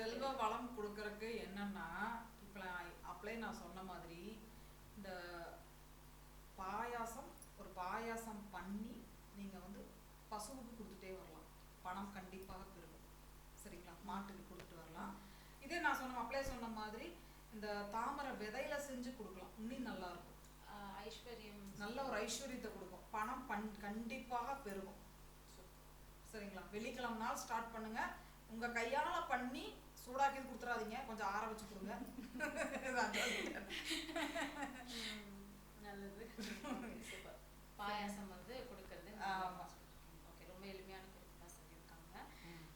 செல்வ வளம் கொடுக்கறக்கு என்னன்னா இப்போ அப்படியே நான் சொன்ன மாதிரி இந்த பாயாசம் ஒரு பாயாசம் பண்ணி நீங்கள் வந்து பசுவுக்கு கொடுத்துட்டே வரலாம். பணம் கண்டிப்பாக பெருகும். சரிங்களா? மாட்டுக்கு கொடுத்துட்டு வரலாம். இதே நான் சொன்ன அப்படியே சொன்ன மாதிரி இந்த தாமரை விதையில செஞ்சு கொடுக்கலாம். இன்னும் நல்லா இருக்கும். ஐஸ்வர்யம். நல்ல ஒரு ஐஸ்வர்யத்தை கொடுக்கும். பணம் பண் கண்டிப்பாக பெருகும். சரிங்களா? வெள்ளிக்கிழமை நாள் ஸ்டார்ட் பண்ணுங்க. உங்க கையால பண்ணி சூடாக்கி கொடுத்துறாதீங்க. கொஞ்சம் ஆற வச்சு கொடுங்க. நல்லது. சூப்பர் பாயாசம் வந்து கொடுக்கறது. ஓகே ரொம்ப எளிமையான குறிப்பு தான் சொல்லியிருக்காங்க.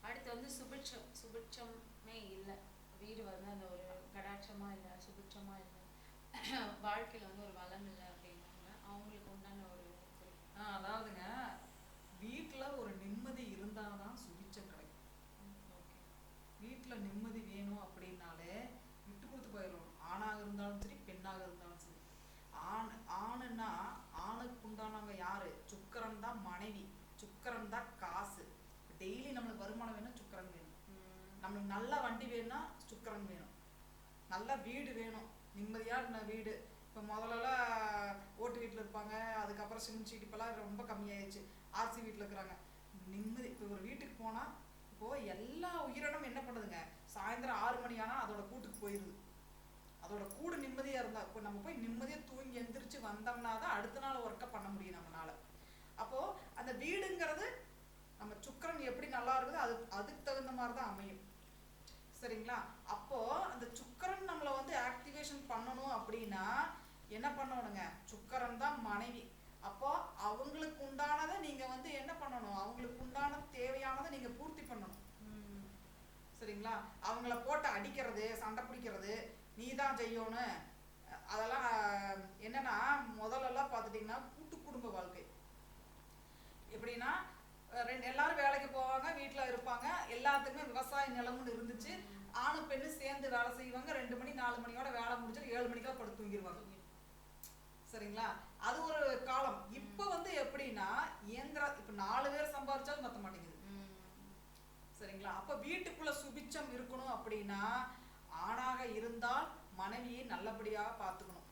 அடுத்து வந்து சுபிட்சம் சுபிட்சமே இல்லை. வீடு வந்து அந்த ஒரு கடாட்சமா இல்லை சுபிட்சமா இல்லை. வாழ்க்கையில வந்து ஒரு வளம் இல்லை அப்படின்னாங்க அவங்களுக்கு உண்டான ஒரு ஆ, அதாவதுங்க வீட்டுல ஒரு நிம்மதி இருந்தாதான் சுபிச்சம் கிடைக்கும் ஓகே வீட்டுல நிம்மதி வேணும் அப்படின்னாலே விட்டு கொடுத்து போயிடணும் ஆணாக இருந்தாலும் சரி பெண்ணாக இருந்தாலும் சரி ஆண் ஆணுன்னா ஆணுக்கு உண்டானவங்க யாரு? சுக்கரன் தான் மனைவி. சுக்கரன் தான் காசு. டெய்லி நம்மளுக்கு வருமானம் வேணும் சுக்கரன் வேணும். நம்மளுக்கு நல்ல வண்டி வேணும்னா சுக்கரன் வேணும். நல்ல வீடு வேணும். நிம்மதியா இருந்த வீடு. இப்போ முதல்லலாம் ஓட்டு வீட்டில் இருப்பாங்க. அதுக்கப்புறம் சிமெண்ட் சீட் இப்போலாம் ரொம்ப கம்மியாயிடுச்சு ஆர்சி வீட்டில் இருக்கிறாங்க. நிம்மதி இப்போ ஒரு வீட்டுக்கு போனால் இப்போ எல்லா உயிரினம் என்ன பண்ணுதுங்க? சாயந்தரம் ஆறு மணி ஆனால் அதோட கூட்டுக்கு போயிடுது அதோட கூடு நிம்மதியா இருந்தா இப்போ நம்ம போய் நிம்மதியா தூங்கி எந்திரிச்சு வந்தோம்னா தான் அடுத்த நாள் ஒர்க்கை பண்ண முடியும் நம்மளால. அப்போ அந்த வீடுங்கிறது நம்ம சுக்கிரன் எப்படி நல்லா இருக்குதோ அது அதுக்கு தகுந்த மாதிரி தான் அமையும். சரிங்களா? அப்போ அந்த சுக்கிரன் நம்மளை வந்து ஆக்டிவேஷன் பண்ணணும் அப்படின்னா என்ன பண்ணணுங்க? சுக்கிரன் தான் மனைவி. அப்போ அவங்களுக்கு உண்டானதை நீங்க வந்து என்ன பண்ணணும்? அவங்களுக்கு உண்டான தேவையானதை நீங்க பூர்த்தி பண்ணணும். சரிங்களா? அவங்கள போட்டு அடிக்கிறது சண்டை பிடிக்கிறது நீ தான் செய்யணும் அதெல்லாம் என்னன்னா முதல்லலாம் பார்த்துட்டிங்கன்னா கூட்டு குடும்ப வாழ்க்கை. எப்படின்னா ரெண்டு எல்லாரும் வேலைக்கு போவாங்க வீட்டில் இருப்பாங்க எல்லாத்துக்குமே விவசாய நிலம்னு இருந்துச்சு. ஆணு பெண்ணு சேர்ந்து வேலை செய்வாங்க ரெண்டு மணி நாலு மணியோட வேலை முடிஞ்சிட்டு ஏழு மணிக்கெல்லாம் படுத்து தூங்கிடுவாங்க சரிங்களா? அது ஒரு காலம். இப்போ வந்து எப்படின்னா இயந்திர இப்போ நாலு பேர் சம்பாதிச்சாலும் பத்த மாட்டேங்குது. சரிங்களா? அப்ப வீட்டுக்குள்ள சுபிச்சம் இருக்கணும் அப்படின்னா ஆணாக இருந்தால் மனைவியை நல்லபடியா பார்த்துக்கணும்.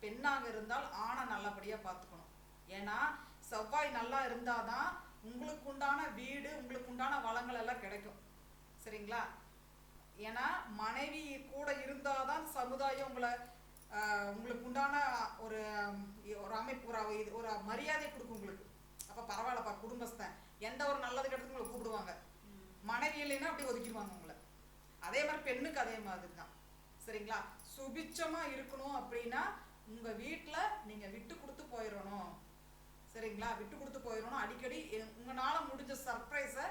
பெண்ணாக இருந்தால் ஆணை நல்லபடியா பார்த்துக்கணும். ஏன்னா செவ்வாய் நல்லா இருந்தாதான் உங்களுக்கு உண்டான வீடு உங்களுக்கு உண்டான வளங்கள் எல்லாம் கிடைக்கும். சரிங்களா? ஏன்னா மனைவி கூட இருந்தாதான் சமுதாயம் உங்களை உங்களுக்கு உண்டான ஒரு ஒரு அமைப்பு ஒரு இது- ஒரு மரியாதை கொடுக்கும் உங்களுக்கு. அப்ப பரவாயில்லப்பா குடும்பஸ்தன். எந்த ஒரு நல்லது கெட்டதுக்கும் உங்களை கூப்பிடுவாங்க. மனைவி இல்லைன்னா அப்படி ஒதுக்கிடுவாங்க. அதே மாதிரி பெண்ணுக்கு அதே மாதிரி தான் சரிங்களா? சுபிச்சமா இருக்கணும் அப்படின்னா உங்க வீட்டில் நீங்க விட்டு கொடுத்து போயிடணும் சரிங்களா? விட்டு கொடுத்து போயிடணும் அடிக்கடி உங்களால் முடிஞ்ச சர்ப்ரைஸை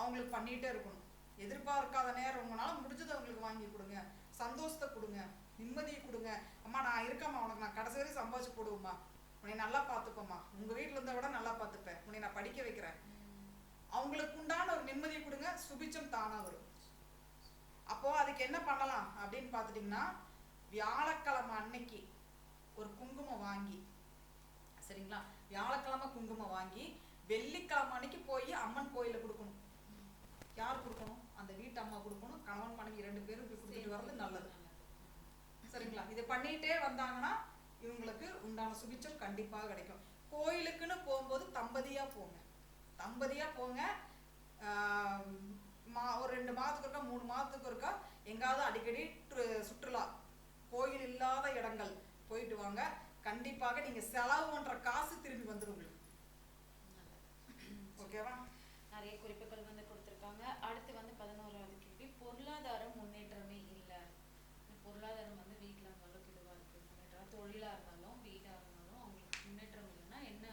அவங்களுக்கு பண்ணிகிட்டே இருக்கணும். எதிர்பார்க்காத நேரம் உங்களால் முடிஞ்சதை அவங்களுக்கு வாங்கி கொடுங்க. சந்தோஷத்தை கொடுங்க. நிம்மதியை கொடுங்க. அம்மா நான் இருக்கம்மா உனக்கு நான் கடைசி வரையும் சம்பாதிச்சு போடுவோம்மா. உன்னை நல்லா பார்த்துப்போம்மா. உங்கள் வீட்டில் இருந்த விட நல்லா பார்த்துப்பேன். உன்னை நான் படிக்க வைக்கிறேன். அவங்களுக்கு உண்டான ஒரு நிம்மதியை கொடுங்க. சுபிச்சம் தானாக வரும். அப்போ அதுக்கு என்ன பண்ணலாம் அப்படின்னு பார்த்துட்டிங்கன்னா வியாழக்கிழமை அன்னைக்கு ஒரு குங்குமம் வாங்கி சரிங்களா? வியாழக்கிழமை குங்குமம் வாங்கி வெள்ளிக்கிழமை அன்னைக்கு போய் அம்மன் கோயில கொடுக்கணும். யார் கொடுக்கணும்? அந்த வீட்டு அம்மா கொடுக்கணும். கணவன் மனைவி ரெண்டு பேரும் போய் கொடுத்துட்டு வர்றது நல்லது. சரிங்களா? இதை பண்ணிட்டே வந்தாங்கன்னா இவங்களுக்கு உண்டான சுபிச்சம் கண்டிப்பாக கிடைக்கும். கோயிலுக்குன்னு போகும்போது தம்பதியா போங்க. தம்பதியா போங்க. ரெண்டு மாதத்துக்கு ஒருக்கா மூணு மாதத்துக்கு ஒருக்கா எங்காவது அடிக்கடி சுற்றுலா. கோயில் இல்லாத இடங்கள் போயிட்டு வாங்க. கண்டிப்பாக நீங்க செலவு பண்ற காசு திரும்பி வந்துடும் உங்களுக்கு. ஓகேவா? நிறைய குறிப்புகள் வந்து கொடுத்துருக்காங்க. அடுத்து வந்து பதினோராவது கேள்வி. பொருளாதார முன்னேற்றமே இல்லை. பொருளாதாரம் வந்து வீட்டில் அந்த அளவுக்கு இதுவாக இருக்கு முன்னேற்றம் தொழிலாக இருந்தாலும் வீடாக இருந்தாலும் அவங்களுக்கு முன்னேற்றம் இல்லைன்னா என்ன